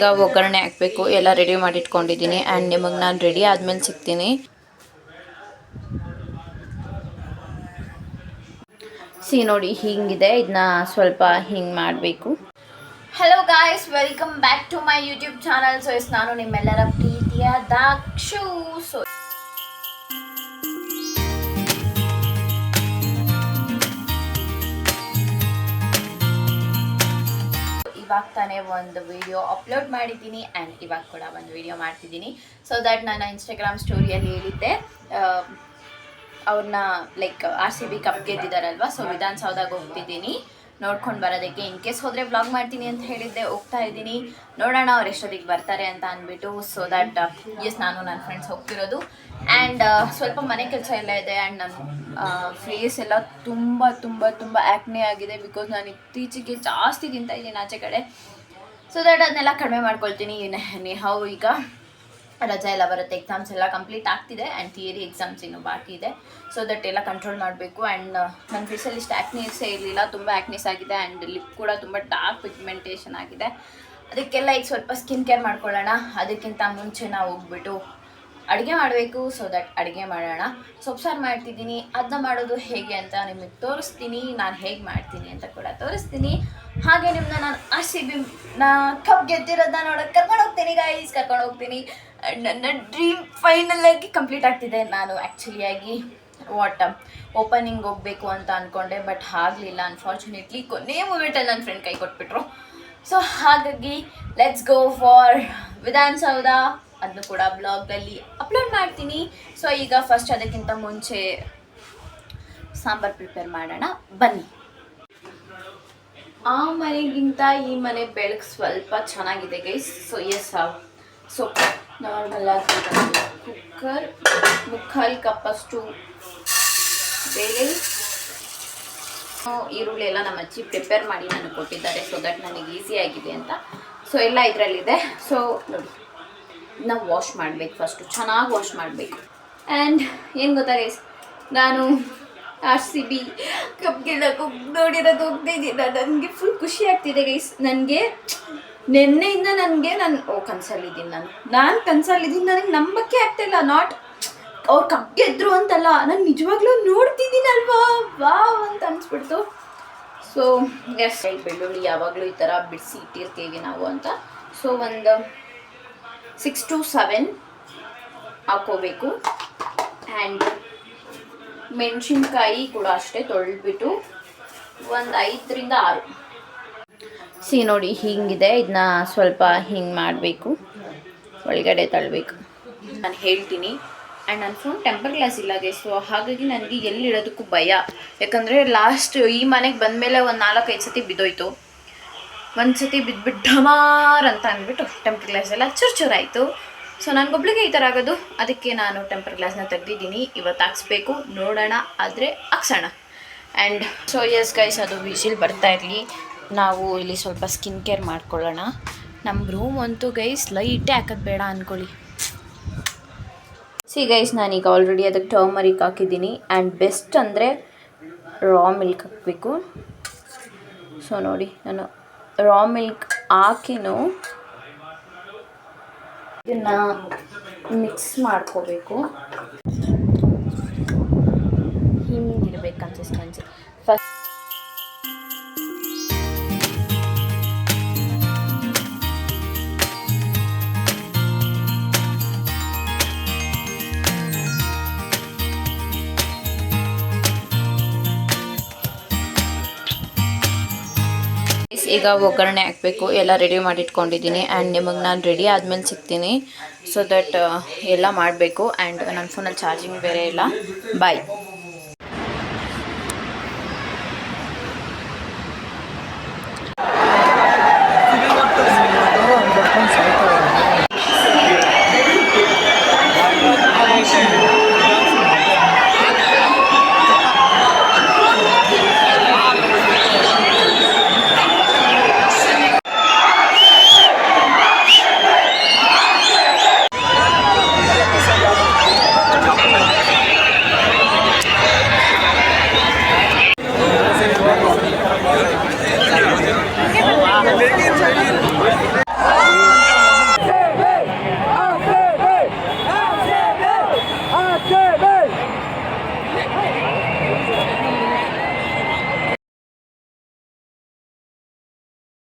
ಈಗ ಒಗ್ಗರಣೆ ಹಾಕಬೇಕು. ಎಲ್ಲ ರೆಡಿ ಮಾಡಿ ಇಟ್ಕೊಂಡಿದ್ದೀನಿ ಆ್ಯಂಡ್ ನಿಮಗೆ ನಾನು ರೆಡಿ ಆದಮೇಲೆ ಸಿಗ್ತೀನಿ. ಸಿ ನೋಡಿ ಹಿಂಗಿದೆ. ಇದನ್ನ ಸ್ವಲ್ಪ ಹಿಂಗೆ ಮಾಡಬೇಕು. Hello guys welcome back to my YouTube channel so yes ನಾನು ನಿಮ್ಮೆಲ್ಲರ ಪ್ರೀತಿಯ ದಾಕ್ಷು. ಸೊ ತಾನೇ ಒಂದು ವಿಡಿಯೋ ಅಪ್ಲೋಡ್ ಮಾಡಿದ್ದೀನಿ ಆ್ಯಂಡ್ ಇವಾಗ ಕೂಡ ಒಂದು ವಿಡಿಯೋ ಮಾಡ್ತಿದ್ದೀನಿ. ಸೊ ದ್ಯಾಟ್ ನಾನು ಇನ್ಸ್ಟಾಗ್ರಾಮ್ ಸ್ಟೋರಿಯಲ್ಲಿ ಹೇಳಿದ್ದೆ. ಅವ್ರನ್ನ like R C B cup ಗೆದ್ದಿದ್ದಾರಲ್ವ so ವಿಧಾನಸೌಧಾಗ ಹೋಗ್ತಿದ್ದೀನಿ. ನೋಡ್ಕೊಂಡು ಬರೋದಕ್ಕೆ ಇನ್ ಕೇಸ್ ಹೋದರೆ ಬ್ಲಾಗ್ ಮಾಡ್ತೀನಿ ಅಂತ ಹೇಳಿದ್ದೆ, ಹೋಗ್ತಾ ಇದ್ದೀನಿ. ನೋಡೋಣ ಅವ್ರು ಎಷ್ಟೊತ್ತಿಗೆ ಬರ್ತಾರೆ ಅಂತ ಅಂದ್ಬಿಟ್ಟು ಸೊ ದಟ್ ಎಸ್ ನಾನು ನನ್ನ ಫ್ರೆಂಡ್ಸ್ ಹೋಗ್ತಿರೋದು. ಆ್ಯಂಡ್ ಸ್ವಲ್ಪ ಮನೆ ಕೆಲಸ ಎಲ್ಲ ಇದೆ ಆ್ಯಂಡ್ ನನ್ನ ಫೇಸ್ ಎಲ್ಲ ತುಂಬ ತುಂಬ ತುಂಬ ಆ್ಯಕ್ನೆ ಆಗಿದೆ ಬಿಕಾಸ್ ನಾನು ಇತ್ತೀಚೆಗೆ ಜಾಸ್ತಿ ತಿಂತಾ ಇದ್ದೀನಿ ಆಚೆ ಕಡೆ. ಸೊ ದಟ್ ಅದನ್ನೆಲ್ಲ ಕಡಿಮೆ ಮಾಡ್ಕೊಳ್ತೀನಿ. ಹೌ ಈಗ ರಜಾ ಎಲ್ಲ ಬರುತ್ತೆ. ಎಕ್ಸಾಮ್ಸ್ ಎಲ್ಲ ಕಂಪ್ಲೀಟ್ ಆಗ್ತಿದೆ ಆ್ಯಂಡ್ ಥಿಯರಿ ಎಕ್ಸಾಮ್ಸ್ ಇನ್ನೂ ಬಾಕಿ ಇದೆ. ಸೊ ದಟ್ ಎಲ್ಲ ಕಂಟ್ರೋಲ್ ಮಾಡಬೇಕು ಆ್ಯಂಡ್ ನನ್ನ ಫೇಸಲ್ಲಿ ಇಷ್ಟು ಆ್ಯಕ್ನೀಸೇ ಇರಲಿಲ್ಲ. ತುಂಬ ಆ್ಯಕ್ನೀಸ್ ಆಗಿದೆ ಆ್ಯಂಡ್ ಲಿಪ್ ಕೂಡ ತುಂಬ ಡಾರ್ಕ್ ಪಿಗ್ಮೆಂಟೇಷನ್ ಆಗಿದೆ. ಅದಕ್ಕೆಲ್ಲ ಈಗ ಸ್ವಲ್ಪ ಸ್ಕಿನ್ ಕೇರ್ ಮಾಡ್ಕೊಳ್ಳೋಣ. ಅದಕ್ಕಿಂತ ಮುಂಚೆ ನಾವು ಹೋಗ್ಬಿಟ್ಟು ಅಡುಗೆ ಮಾಡಬೇಕು ಸೊ ದಟ್ ಅಡುಗೆ ಮಾಡೋಣ. ಸೊಪ್ಸಾರು ಮಾಡ್ತಿದ್ದೀನಿ ಅದನ್ನ ಮಾಡೋದು ಹೇಗೆ ಅಂತ ನಿಮಗೆ ತೋರಿಸ್ತೀನಿ, ನಾನು ಹೇಗೆ ಮಾಡ್ತೀನಿ ಅಂತ ಕೂಡ ತೋರಿಸ್ತೀನಿ. ಹಾಗೆ ನಿಮ್ಮನ್ನ ನಾನು ಆರ್ ಸಿ ಬಿ ನಾ ಕಪ್ ಗೆದ್ದಿರೋದನ್ನ ನೋಡೋಕೆ ಕರ್ಕೊಂಡು ಹೋಗ್ತೀನಿ ಗೈಸ್ ಕರ್ಕೊಂಡು ಹೋಗ್ತೀನಿ. ನನ್ನ ಡ್ರೀಮ್ ಫೈನಲ್ ಆಗಿ ಕಂಪ್ಲೀಟ್ ಆಗ್ತಿದೆ ನಾನು ಆ್ಯಕ್ಚುಲಿಯಾಗಿ ವಾಟ್ ಓಪನಿಂಗ್ ಹೋಗಬೇಕು ಅಂತ ಅಂದ್ಕೊಂಡೆ ಬಟ್ ಆಗಲಿಲ್ಲ. ಅನ್ಫಾರ್ಚುನೇಟ್ಲಿ ಕೊನೆ ಮೂಮೆಂಟಲ್ಲಿ ನನ್ನ ಫ್ರೆಂಡ್ ಕೈ ಕೊಟ್ಬಿಟ್ರು. ಸೊ ಹಾಗಾಗಿ ಲೆಟ್ಸ್ ಗೋ ಫಾರ್ ವಿಧಾನಸೌಧ. ಅದನ್ನು ಕೂಡ ಬ್ಲಾಗಲ್ಲಿ ಅಪ್ಲೋಡ್ ಮಾಡ್ತೀನಿ. ಸೊ ಈಗ ಫಸ್ಟ್ ಅದಕ್ಕಿಂತ ಮುಂಚೆ ಸಾಂಬಾರು ಪ್ರಿಪೇರ್ ಮಾಡೋಣ. ಬನ್ನಿ. ಆ ಮನೆಗಿಂತ ಈ ಮನೆ ಬೆಳಕು ಸ್ವಲ್ಪ ಚೆನ್ನಾಗಿದೆ guys so yes so normal ಆಗಿ ಕುಕ್ಕರ್ ಮುಕ್ಕಾಲು ಕಪ್ಪಷ್ಟು ಬೇಳೆ ಈರುಳ್ಳಿ ಎಲ್ಲ ನಮ್ಮ ಅಜ್ಜಿ ಪ್ರಿಪೇರ್ ಮಾಡಿ ನನಗೆ ಕೊಟ್ಟಿದ್ದಾರೆ. ಸೊ ದಟ್ ನನಗೆ ಈಸಿ ಆಗಿದೆ ಅಂತ. ಸೊ ಎಲ್ಲ ಇದರಲ್ಲಿದೆ. ಸೊ ನೋಡಿ. ನಾವು ವಾಶ್ ಮಾಡಬೇಕು ಫಸ್ಟು ಚೆನ್ನಾಗಿ ವಾಶ್ ಮಾಡಬೇಕು. ಆ್ಯಂಡ್ ಏನು ಗೊತ್ತಾ ಗೈಸ್ ನಾನು ಆರ್ ಸಿ ಬಿ ಕಪ್ ಗೆಲ್ಲಕ್ಕೆ ನೋಡಿರೋದು ಹೋಗ್ತಿದ್ದೀನಿ ನನಗೆ ಫುಲ್ ಖುಷಿ ಆಗ್ತಿದೆ ಗೈಸ್ ನನಗೆ ನಿನ್ನೆಯಿಂದ ನನಗೆ ನಾನು ಓ ಕನ್ಸಲ್ಲಿದ್ದೀನಿ ನಾನು. ನಾನು ಕನ್ಸಲ್ಲಿದ್ದೀನಿ ನನಗೆ ನಂಬಕ್ಕೆ ಆಗ್ತಾಯಿಲ್ಲ ನಾಟ್ ಅವ್ರು ಕಪ್ ಗೆದ್ರು ಅಂತಲ್ಲ. ನಾನು ನಿಜವಾಗ್ಲೂ ನೋಡ್ತಿದ್ದೀನಲ್ವಾ ವಾ ಅಂತ ಅನ್ಸ್ಬಿಡ್ತು. ಸೊ ಎಸ್ ಬೆಳ್ಳುಳ್ಳಿ ಯಾವಾಗಲೂ ಈ ಥರ ಬಿಡಿಸಿ ಇಟ್ಟಿರ್ತೀವಿ ನಾವು ಅಂತ. ಸೊ ಒಂದು ಸಿಕ್ಸ್ ಟು ಸೆವೆನ್ ಹಾಕೋಬೇಕು. ಆ್ಯಂಡ್ ಮೆಣಸಿನ್ಕಾಯಿ ಕೂಡ ಅಷ್ಟೇ ತೊಳೆದ್ಬಿಟ್ಟು ಒಂದು ಐದರಿಂದ ಆರು. ಸಿ ನೋಡಿ ಹಿಂಗಿದೆ. ಇದನ್ನ ಸ್ವಲ್ಪ ಹಿಂಗೆ ಮಾಡಬೇಕು. ಒಳಗಡೆ ತಳ್ಳಬೇಕು ನಾನು ಹೇಳ್ತೀನಿ. ಆ್ಯಂಡ್ ನನ್ನ ಫೋನ್ ಟೆಂಪರ್ ಗ್ಲಾಸ್ ಇಲ್ಲ ಸೊ ಹಾಗಾಗಿ ನನಗೆ ಎಲ್ಲಿ ಇಡೋದಕ್ಕೂ ಭಯ. ಯಾಕಂದರೆ ಲಾಸ್ಟ್ ಈ ಮನೆಗೆ ಬಂದಮೇಲೆ ಒಂದು ನಾಲ್ಕೈದು ಸತಿ ಬಿದ್ದೋಯ್ತು. ಒಂದು ಸತಿ ಬಿದ್ದುಬಿಟ್ಟು ಅಂತ ಅಂದ್ಬಿಟ್ಟು ಟೆಂಪರ್ ಗ್ಲಾಸ್ ಎಲ್ಲ ಚೂರು ಚೂರಾಯಿತು ಸೊ ನನಗೊಬ್ಳಿಗೆ ಈ ಥರ ಆಗೋದು. ಅದಕ್ಕೆ ನಾನು ಟೆಂಪರ್ ಗ್ಲಾಸ್ನ ತೆಗ್ದಿದ್ದೀನಿ. ಇವತ್ತು ಹಾಕ್ಸ್ಬೇಕು. ನೋಡೋಣ. ಆದರೆ ಹಾಕ್ಸೋಣ. ಆ್ಯಂಡ್ ಸೊ ಎಸ್ ಗೈಸ್ ಅದು ವಿಜಿಲ್ ಬರ್ತಾ ಇರಲಿ. ನಾವು ಇಲ್ಲಿ ಸ್ವಲ್ಪ ಸ್ಕಿನ್ ಕೇರ್ ಮಾಡ್ಕೊಳ್ಳೋಣ. ನಮ್ಮ ರೂಮ್ ಅಂತೂ ಗೈಸ್ ಲೈಟೇ ಹಾಕೋದು ಬೇಡ ಅಂದ್ಕೊಳ್ಳಿ ಸಿ ಗೈಸ್ ನಾನೀಗ ಆಲ್ರೆಡಿ ಅದಕ್ಕೆ ಟರ್ಮರಿಕ್ ಹಾಕಿದ್ದೀನಿ. ಆ್ಯಂಡ್ ಬೆಸ್ಟ್ ಅಂದರೆ ರಾ ಮಿಲ್ಕ್ ಹಾಕಬೇಕು. ಸೊ ನೋಡಿ, ನಾನು ರಾ ಮಿಲ್ಕ್ ಹಾಕಿನೂ ಇದನ್ನು ಮಿಕ್ಸ್ ಮಾಡ್ಕೋಬೇಕು. ಹಿಂಗಿರ್ಬೇಕು ಕನ್ಸಿಸ್ಟೆನ್ಸಿ ಫಸ್ಟ್ ಈಗ ಒಗ್ಗರಣೆ ಹಾಕಬೇಕು. ಎಲ್ಲ ರೆಡಿ ಮಾಡಿ ಇಟ್ಕೊಂಡಿದ್ದೀನಿ. ಆ್ಯಂಡ್ ನಿಮಗೆ ನಾನು ರೆಡಿ ಆದಮೇಲೆ ಸಿಗ್ತೀನಿ. ಸೊ ದಟ್ ಎಲ್ಲ ಮಾಡಬೇಕು. ಆ್ಯಂಡ್ ನನ್ನ ಫೋನಲ್ಲಿ ಚಾರ್ಜಿಂಗ್ ಬೇರೆ ಇಲ್ಲ. ಬಾಯ್